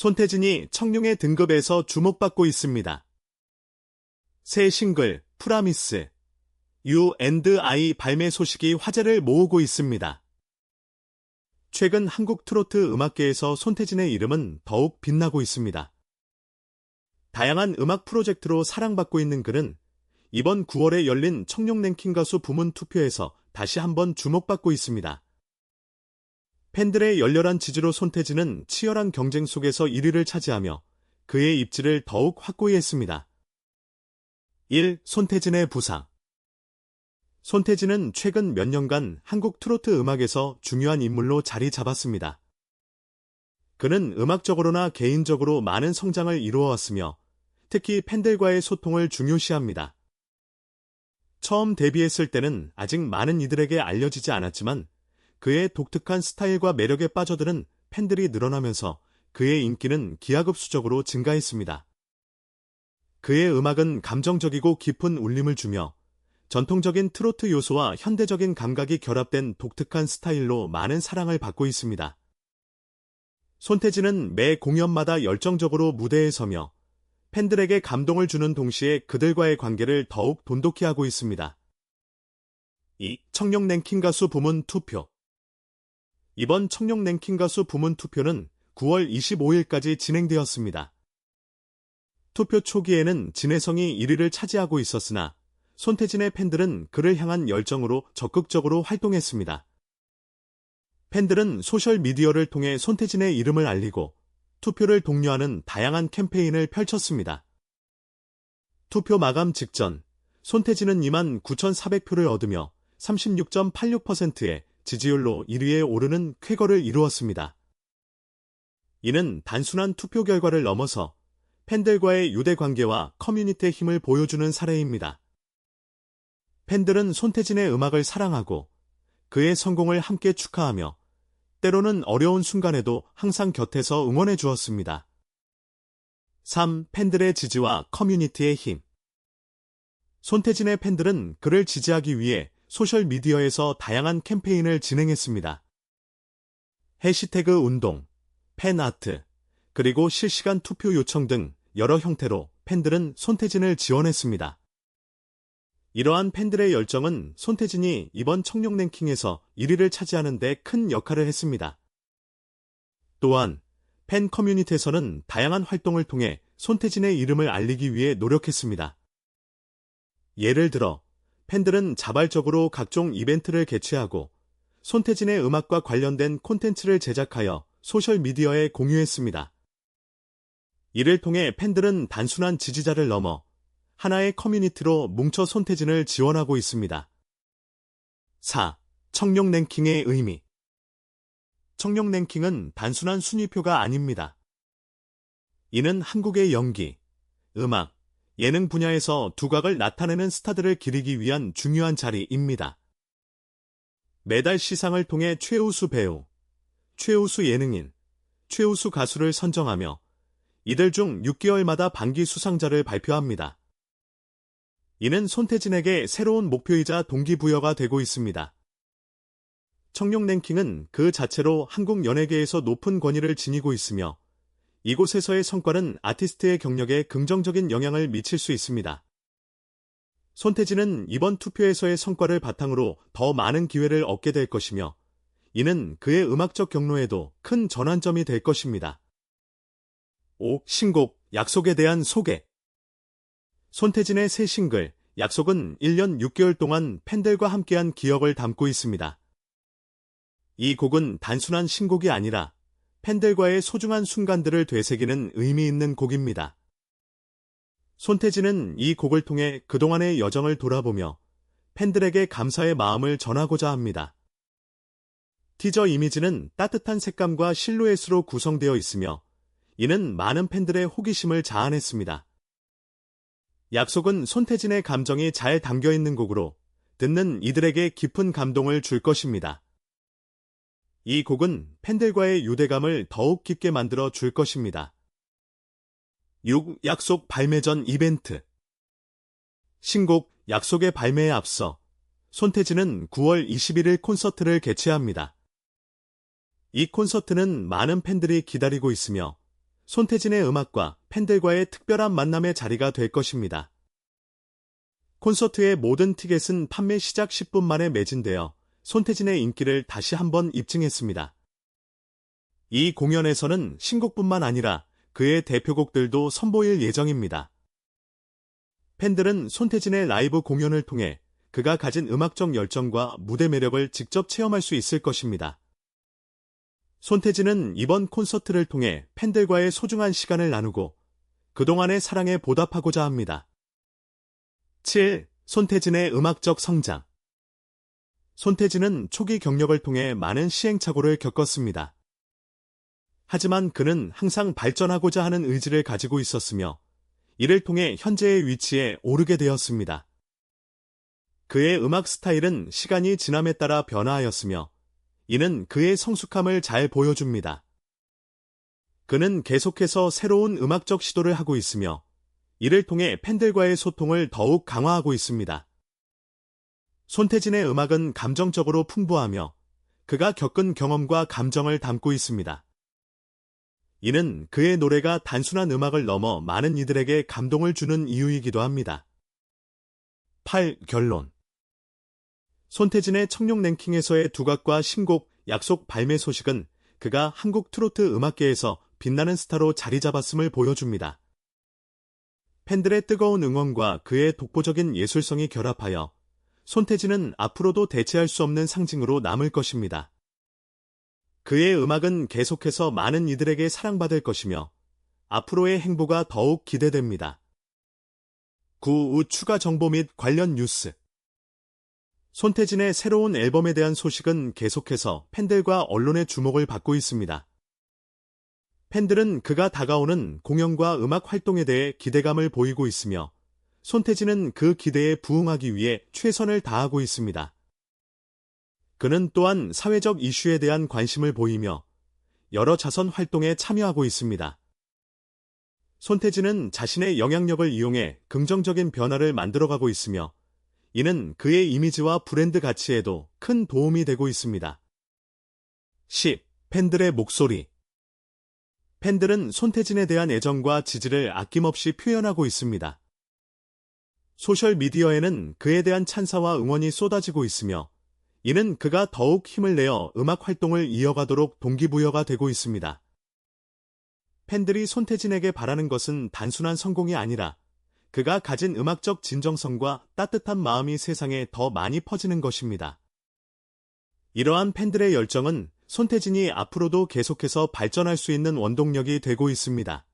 손태진이 청룡의 등급에서 주목받고 있습니다. 새 싱글 프라미스 U&I 발매 소식이 화제를 모으고 있습니다. 최근 한국 트로트 음악계에서 손태진의 이름은 더욱 빛나고 있습니다. 다양한 음악 프로젝트로 사랑받고 있는 그는 이번 9월에 열린 청룡 랭킹 가수 부문 투표에서 다시 한번 주목받고 있습니다. 팬들의 열렬한 지지로 손태진은 치열한 경쟁 속에서 1위를 차지하며 그의 입지를 더욱 확고히 했습니다. 1. 손태진의 부상 손태진은 최근 몇 년간 한국 트로트 음악에서 중요한 인물로 자리 잡았습니다. 그는 음악적으로나 개인적으로 많은 성장을 이루어왔으며 특히 팬들과의 소통을 중요시합니다. 처음 데뷔했을 때는 아직 많은 이들에게 알려지지 않았지만 그의 독특한 스타일과 매력에 빠져드는 팬들이 늘어나면서 그의 인기는 기하급수적으로 증가했습니다. 그의 음악은 감정적이고 깊은 울림을 주며 전통적인 트로트 요소와 현대적인 감각이 결합된 독특한 스타일로 많은 사랑을 받고 있습니다. 손태진은 매 공연마다 열정적으로 무대에 서며 팬들에게 감동을 주는 동시에 그들과의 관계를 더욱 돈독히 하고 있습니다. 2. 청룡 랭킹 가수 부문 투표 이번 청룡 랭킹 가수 부문 투표는 9월 25일까지 진행되었습니다. 투표 초기에는 진혜성이 1위를 차지하고 있었으나 손태진의 팬들은 그를 향한 열정으로 적극적으로 활동했습니다. 팬들은 소셜미디어를 통해 손태진의 이름을 알리고 투표를 독려하는 다양한 캠페인을 펼쳤습니다. 투표 마감 직전 손태진은 2만 9,400표를 얻으며 36.86%의 지지율로 1위에 오르는 쾌거를 이루었습니다. 이는 단순한 투표 결과를 넘어서 팬들과의 유대 관계와 커뮤니티의 힘을 보여주는 사례입니다. 팬들은 손태진의 음악을 사랑하고 그의 성공을 함께 축하하며 때로는 어려운 순간에도 항상 곁에서 응원해 주었습니다. 3. 팬들의 지지와 커뮤니티의 힘 손태진의 팬들은 그를 지지하기 위해 소셜미디어에서 다양한 캠페인을 진행했습니다. 해시태그 운동, 팬아트, 그리고 실시간 투표 요청 등 여러 형태로 팬들은 손태진을 지원했습니다. 이러한 팬들의 열정은 손태진이 이번 청룡 랭킹에서 1위를 차지하는 데 큰 역할을 했습니다. 또한 팬 커뮤니티에서는 다양한 활동을 통해 손태진의 이름을 알리기 위해 노력했습니다. 예를 들어 팬들은 자발적으로 각종 이벤트를 개최하고 손태진의 음악과 관련된 콘텐츠를 제작하여 소셜미디어에 공유했습니다. 이를 통해 팬들은 단순한 지지자를 넘어 하나의 커뮤니티로 뭉쳐 손태진을 지원하고 있습니다. 4. 청룡 랭킹의 의미 청룡 랭킹은 단순한 순위표가 아닙니다. 이는 한국의 연기, 음악, 예능 분야에서 두각을 나타내는 스타들을 기리기 위한 중요한 자리입니다. 매달 시상을 통해 최우수 배우, 최우수 예능인, 최우수 가수를 선정하며 이들 중 6개월마다 반기 수상자를 발표합니다. 이는 손태진에게 새로운 목표이자 동기부여가 되고 있습니다. 청룡 랭킹은 그 자체로 한국 연예계에서 높은 권위를 지니고 있으며 이곳에서의 성과는 아티스트의 경력에 긍정적인 영향을 미칠 수 있습니다. 손태진은 이번 투표에서의 성과를 바탕으로 더 많은 기회를 얻게 될 것이며 이는 그의 음악적 경로에도 큰 전환점이 될 것입니다. 5. 신곡 약속에 대한 소개 손태진의 새 싱글 약속은 1년 6개월 동안 팬들과 함께한 기억을 담고 있습니다. 이 곡은 단순한 신곡이 아니라 팬들과의 소중한 순간들을 되새기는 의미 있는 곡입니다. 손태진은 이 곡을 통해 그동안의 여정을 돌아보며 팬들에게 감사의 마음을 전하고자 합니다. 티저 이미지는 따뜻한 색감과 실루엣으로 구성되어 있으며 이는 많은 팬들의 호기심을 자아냈습니다. 약속은 손태진의 감정이 잘 담겨 있는 곡으로 듣는 이들에게 깊은 감동을 줄 것입니다. 이 곡은 팬들과의 유대감을 더욱 깊게 만들어 줄 것입니다. 6. 약속 발매 전 이벤트 신곡 약속의 발매에 앞서 손태진은 9월 21일 콘서트를 개최합니다. 이 콘서트는 많은 팬들이 기다리고 있으며 손태진의 음악과 팬들과의 특별한 만남의 자리가 될 것입니다. 콘서트의 모든 티켓은 판매 시작 10분 만에 매진되어 손태진의 인기를 다시 한번 입증했습니다. 이 공연에서는 신곡뿐만 아니라 그의 대표곡들도 선보일 예정입니다. 팬들은 손태진의 라이브 공연을 통해 그가 가진 음악적 열정과 무대 매력을 직접 체험할 수 있을 것입니다. 손태진은 이번 콘서트를 통해 팬들과의 소중한 시간을 나누고 그동안의 사랑에 보답하고자 합니다. 7. 손태진의 음악적 성장 손태진은 초기 경력을 통해 많은 시행착오를 겪었습니다. 하지만 그는 항상 발전하고자 하는 의지를 가지고 있었으며 이를 통해 현재의 위치에 오르게 되었습니다. 그의 음악 스타일은 시간이 지남에 따라 변화하였으며 이는 그의 성숙함을 잘 보여줍니다. 그는 계속해서 새로운 음악적 시도를 하고 있으며 이를 통해 팬들과의 소통을 더욱 강화하고 있습니다. 손태진의 음악은 감정적으로 풍부하며 그가 겪은 경험과 감정을 담고 있습니다. 이는 그의 노래가 단순한 음악을 넘어 많은 이들에게 감동을 주는 이유이기도 합니다. 8. 결론 손태진의 청룡 랭킹에서의 두각과 신곡 약속 발매 소식은 그가 한국 트로트 음악계에서 빛나는 스타로 자리 잡았음을 보여줍니다. 팬들의 뜨거운 응원과 그의 독보적인 예술성이 결합하여 손태진은 앞으로도 대체할 수 없는 상징으로 남을 것입니다. 그의 음악은 계속해서 많은 이들에게 사랑받을 것이며 앞으로의 행보가 더욱 기대됩니다. 9. 추가 정보 및 관련 뉴스 손태진의 새로운 앨범에 대한 소식은 계속해서 팬들과 언론의 주목을 받고 있습니다. 팬들은 그가 다가오는 공연과 음악 활동에 대해 기대감을 보이고 있으며 손태진은 그 기대에 부응하기 위해 최선을 다하고 있습니다. 그는 또한 사회적 이슈에 대한 관심을 보이며 여러 자선 활동에 참여하고 있습니다. 손태진은 자신의 영향력을 이용해 긍정적인 변화를 만들어가고 있으며 이는 그의 이미지와 브랜드 가치에도 큰 도움이 되고 있습니다. 10. 팬들의 목소리 팬들은 손태진에 대한 애정과 지지를 아낌없이 표현하고 있습니다. 소셜미디어에는 그에 대한 찬사와 응원이 쏟아지고 있으며 이는 그가 더욱 힘을 내어 음악 활동을 이어가도록 동기부여가 되고 있습니다. 팬들이 손태진에게 바라는 것은 단순한 성공이 아니라 그가 가진 음악적 진정성과 따뜻한 마음이 세상에 더 많이 퍼지는 것입니다. 이러한 팬들의 열정은 손태진이 앞으로도 계속해서 발전할 수 있는 원동력이 되고 있습니다.